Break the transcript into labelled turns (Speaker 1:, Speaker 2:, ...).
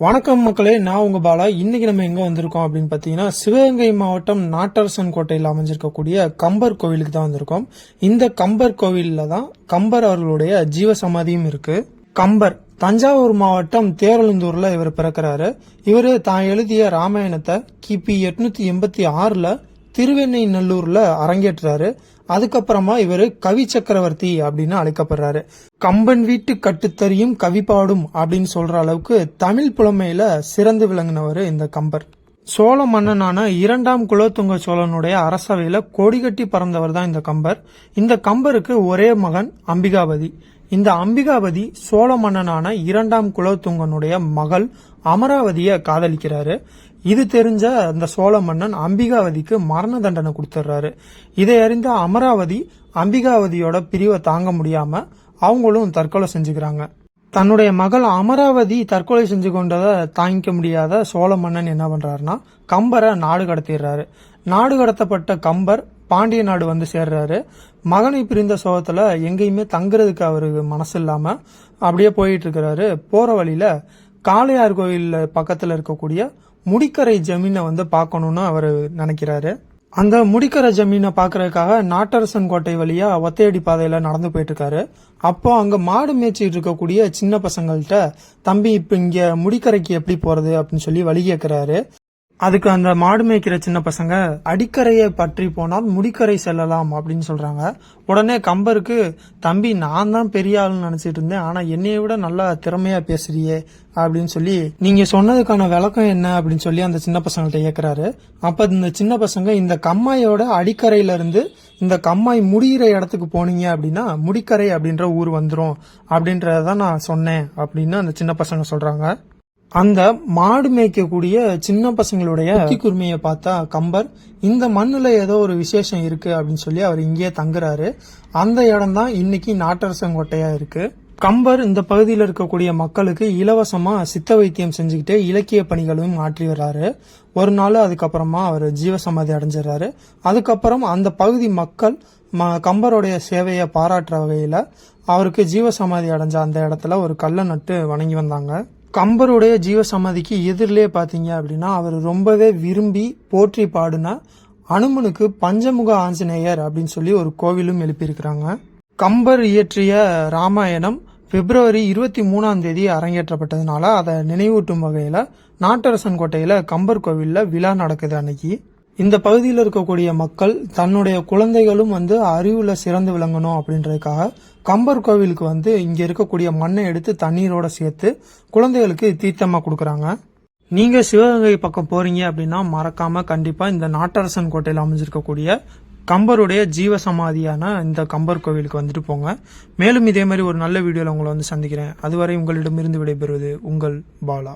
Speaker 1: வணக்கம் மக்களே நான் உங்க பாலா. இன்னைக்கு நம்ம எங்க வந்திருக்கோம் அப்படின்னு பாத்தீங்கன்னா சிவகங்கை மாவட்டம் நாட்டரசன் கோட்டையில் அமைஞ்சிருக்கக்கூடிய கம்பர் கோவிலுக்கு தான் வந்திருக்கோம். இந்த கம்பர் கோவில்ல தான் கம்பர் அவர்களுடைய ஜீவ சமாதியும் இருக்கு. கம்பர் தஞ்சாவூர் மாவட்டம் தேரலந்தூர்ல இவர் பிறக்கிறாரு. இவர் தான் எழுதிய ராமாயணத்தை கிபி எட்நூத்தி எண்பத்தி ஆறுல திருவெண்ணை நல்லூர்ல அரங்கேற்றாரு. அதுக்கப்புறமா இவர் கவி சக்கரவர்த்தி அப்படின்னு அழைக்கப்படுறாரு. கம்பன் வீட்டு கட்டுத்தறியும் கவி பாடும் அப்படின்னு சொல்ற அளவுக்கு தமிழ் புலமையில சிறந்து விளங்கினவர் இந்த கம்பர். சோழ மன்னனான இரண்டாம் குலோத்துங்க சோழனுடைய அரசவையில கொடிகட்டி பறந்தவர் தான் இந்த கம்பர். இந்த கம்பருக்கு ஒரே மகன் அம்பிகாபதி. இந்த அம்பிகாபதி சோழ மன்னனான இரண்டாம் குலோத்துங்கனுடைய மகள் அமராவதியை காதலிக்கிறாரு. இது தெரிஞ்ச அந்த சோழ மன்னன் அம்பிகாவதிக்கு மரண தண்டனை கொடுத்துட்றாரு இதை அறிந்த அமராவதி அம்பிகாவதியோட பிரிவை தாங்க முடியாம அவங்களும் தற்கொலை செஞ்சுக்கிறாங்க. தன்னுடைய மகள் அமராவதி தற்கொலை செஞ்சு கொண்டதை தாங்கிக்க முடியாத சோழ மன்னன் என்ன பண்றாருன்னா கம்பரை நாடு கடத்திடுறாரு. நாடு கடத்தப்பட்ட கம்பர் பாண்டிய நாடு வந்து சேர்றாரு. மகனை பிரிந்த சோகத்துல எங்கேயுமே தங்குறதுக்கு அவருக்கு மனசு இல்லாம அப்படியே போயிட்டு இருக்கிறாரு. போற வழியில காளையார் கோயில் பக்கத்துல இருக்கக்கூடிய முடிக்கரை ஜமீனை வந்து பார்க்கணும்னு அவர் நினைக்கிறாரு. அந்த முடிக்கரை ஜமீனை பார்க்கறதுக்காக நாட்டரசன் கோட்டை வழியா ஒத்தையடி பாதையில நடந்து போயிட்டு இருக்காரு அப்போ அங்க மாடு மேய்ச்சிட்டு இருக்கக்கூடிய சின்ன பசங்கள்கிட்ட தம்பி இப்ப இங்க முடிக்கரைக்கு எப்படி போறது? அப்படின்னு சொல்லி வழி கேட்கிறாரு அதுக்கு அந்த மாடு மேய்க்கிற சின்ன பசங்க அடிக்கரையை பற்றி போனால் முடிக்கரை செல்லலாம் அப்படின்னு சொல்றாங்க. உடனே கம்பருக்கு தம்பி நான் தான் பெரிய ஆளுன்னு நினைச்சிட்டு இருந்தேன். ஆனா என்னைய விட நல்லா திறமையா பேசுறியே அப்படின்னு சொல்லி நீங்க சொன்னதுக்கான விளக்கம் என்ன? அப்படின்னு சொல்லி அந்த சின்ன பசங்கள்ட்ட கேட்கிறாரு அப்ப இந்த சின்ன பசங்க இந்த கம்மாயோட அடிக்கரையில இருந்து இந்த கம்மாய் முடிகிற இடத்துக்கு போனீங்க அப்படின்னா முடிக்கரை அப்படின்ற ஊர் வந்துடும் அப்படின்றத நான் சொன்னேன் அப்படின்னு அந்த சின்ன பசங்க சொல்றாங்க. அந்த மாடு மேய்க்கக்கூடிய சின்ன பசங்களுடைய கூர்மையை பார்த்தா கம்பர் இந்த மண்ணுல ஏதோ ஒரு விசேஷம் இருக்கு அப்படின்னு சொல்லி அவர் இங்கேயே தங்குறாரு. அந்த இடம் தான் இன்னைக்கு நாட்டரசங்கோட்டையா இருக்கு. கம்பர் இந்த பகுதியில் இருக்கக்கூடிய மக்களுக்கு இலவசமா சித்த வைத்தியம் செஞ்சுக்கிட்டு இலக்கிய பணிகளும் ஆற்றி வர்றாரு. ஒரு நாள் அதுக்கப்புறமா அவர் ஜீவசமாதி அடைஞ்சிடறாரு. அதுக்கப்புறம் அந்த பகுதி மக்கள் கம்பருடைய சேவையை பாராட்டுற வகையில அவருக்கு ஜீவசமாதி அடைஞ்ச அந்த இடத்துல ஒரு கல்லை நட்டு வணங்கி வந்தாங்க. கம்பருடைய ஜீவசமாதிக்கு எதிரிலே பார்த்தீங்க அப்படின்னா அவர் ரொம்பவே விரும்பி போற்றி பாடின அனுமனுக்கு பஞ்சமுக ஆஞ்சநேயர் அப்படின்னு சொல்லி ஒரு கோவிலும் எழுப்பியிருக்கிறாங்க. கம்பர் இயற்றிய ராமாயணம் பிப்ரவரி இருபத்தி மூணாம் தேதி அரங்கேற்றப்பட்டதுனால அதை நினைவூட்டும் வகையில் நாட்டரசன் கோட்டையில் கம்பர் கோவிலில் விழா நடக்குது அன்னைக்கு. இந்த பகுதியில் இருக்கக்கூடிய மக்கள் தன்னுடைய குழந்தைகளும் வந்து அறிவில் சிறந்து விளங்கணும் அப்படின்றதுக்காக கம்பர் கோவிலுக்கு வந்து இங்கே இருக்கக்கூடிய மண்ணை எடுத்து தண்ணீரோட சேர்த்து குழந்தைகளுக்கு தீர்த்தமாக கொடுக்குறாங்க. நீங்கள் சிவகங்கை பக்கம் போகிறீங்க அப்படின்னா மறக்காம கண்டிப்பாக இந்த நாட்டரசன் கோட்டையில் அமைஞ்சிருக்கக்கூடிய கம்பருடைய ஜீவ சமாதியான இந்த கம்பர் கோவிலுக்கு வந்துட்டு போங்க. மேலும் இதே மாதிரி ஒரு நல்ல வீடியோவில் உங்களை வந்து சந்திக்கிறேன். அதுவரை உங்களிடமிருந்து விடைபெறுவது உங்கள் பாலா.